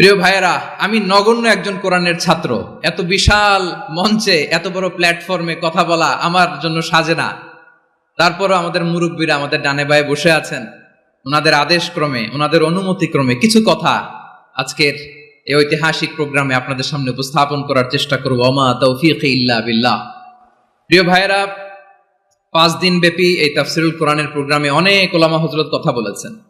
প্রিয় ভাইয়েরা, আমি নগণ্য একজন কোরআনের ছাত্র। এত বিশাল মঞ্চে এত বড় প্ল্যাটফর্মে কথা বলা আমার জন্য সাজে না। তারপরও আমাদের মুরব্বীরা আমাদের ডানে বায়ে বসে আছেন। ওনাদের আদেশ ক্রমে, ওনাদের অনুমতি ক্রমে কিছু কথা আজকের এই ঐতিহাসিক প্রোগ্রামে আপনাদের সামনে উপস্থাপন করার চেষ্টা করব। অমা তৌফিক ইল্লা বিল্লাহ। প্রিয় ভাইয়েরা, পাঁচ দিন ব্যাপী এই তাফসিরুল কোরআনের প্রোগ্রামে অনেক ওলামা হজরত কথা বলেছেন।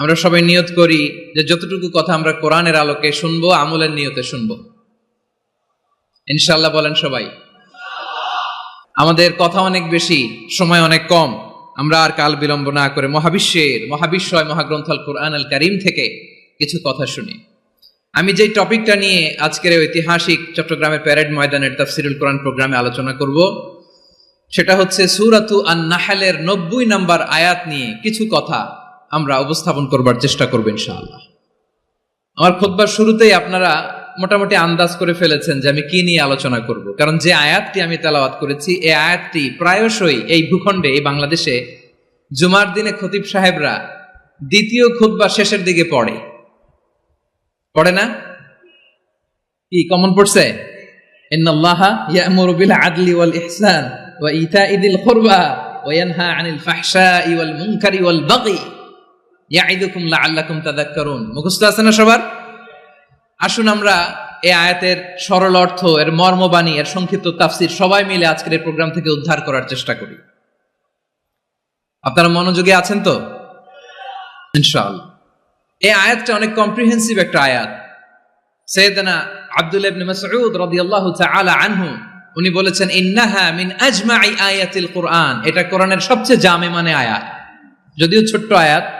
আমরা সবাই নিয়ত করি যে যতটুকু কথা আমরা কোরআনের আলোকে শুনব, আমলের নিয়তে শুনব। ইনশাল্লাহ বলেন সবাই। আমাদের কথা অনেক বেশি, সময় অনেক কম। আমরা আর কাল বিলম্ব না করে মহাবিশ্বের, মহাবিশ্বয় মহাগ্রন্থ কোরআন আল করিম থেকে কিছু কথা শুনি। আমি যে টপিকটা নিয়ে আজকের ঐতিহাসিক চট্টগ্রামের প্যারেড ময়দানের তাফসিরুল কোরআন প্রোগ্রামে আলোচনা করব, সেটা হচ্ছে সুরাতু আন নাহালের নব্বই নাম্বার আয়াত নিয়ে কিছু কথা আমরা উপস্থাপন করবার চেষ্টা করব ইনশাআল্লাহ। আমার খোদবার শুরুতেই আপনারা মোটামুটি আন্দাজ করে ফেলেছেন যে আমি কি নিয়ে আলোচনা করব। কারণ যে আয়াতটি আমি তেলাওয়াত করেছি, এই আয়াতটি প্রায়শই এই ভূখণ্ডে, এই বাংলাদেশে জুমার দিনে খতিব সাহেবরা দ্বিতীয় খুতবা শেষের দিকে পড়ে। পড়ে না? কি কমন পড়ছে? ইন্নাল্লাহা ইয়ামুরু বিল আদলি ওয়াল ইহসান ওয়া ইতাই দিল কুরবা ওয়া ইয়ানহা আনিল ফাহশাই ওয়াল মুনকারি ওয়াল বাগি। তাযাক্কারুন। মুখস্থ আছে না সবার? আসুন আমরা এই আয়াতের সরল অর্থ, এর মর্মবাণী এর সংক্ষিপ্ত তাফসির সবাই মিলে আজকের এই প্রোগ্রাম থেকে উদ্ধার করার চেষ্টা করি। আপনারা মনোযোগে আছেন তো? ইনশাআল্লাহ। এই আয়াতটা অনেক কম্প্রিহেন্সিভ একটা আয়াত। সৈয়দনা আব্দুল ইবনে মাসউদ রাদিয়াল্লাহু তাআলা আনহু, উনি বলেছেন, ইন্নাহা মিন আজমাই আয়াতিল এটা কোরআনের সবচেয়ে জামে মানে আয়াত। যদিও ছোট্ট আয়াত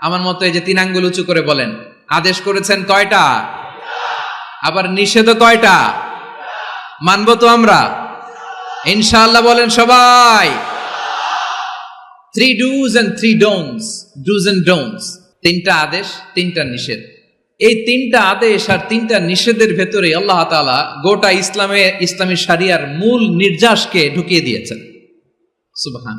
আমার মতো এই যে তিন আঙ্গুল উঁচু করে বলেন। আদেশ করেছেন কয়টা? আবার নিষেধও কয়টা? মানবো তো আমরা। ইনশাআল্লাহ বলেন সবাই। Three dos and three don'ts dos and don'ts তিনটা আদেশ, তিনটা নিষেধ। এই তিনটা আদেশ আর তিনটা নিষেধের ভেতরে আল্লাহ তালা গোটা ইসলামে, ইসলামী সারিয়ার মূল নির্যাসকে ঢুকিয়ে দিয়েছেন। সুবাহান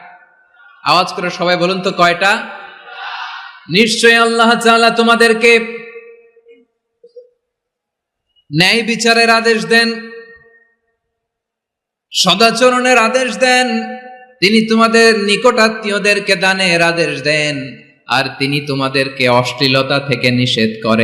আওয়াজ করে সবাই বলুন তো কয়টা? নিশ্চয় আল্লাহ তোমাদেরকে ন্যায় বিচারের আদেশ দেন, সদাচরণের আদেশ দেন, তিনি তোমাদের নিকটাত্মীয়দেরকে দানের আদেশ দেন, আর তিনি তোমাদেরকে অশ্লীলতা থেকে নিষেধ করেন।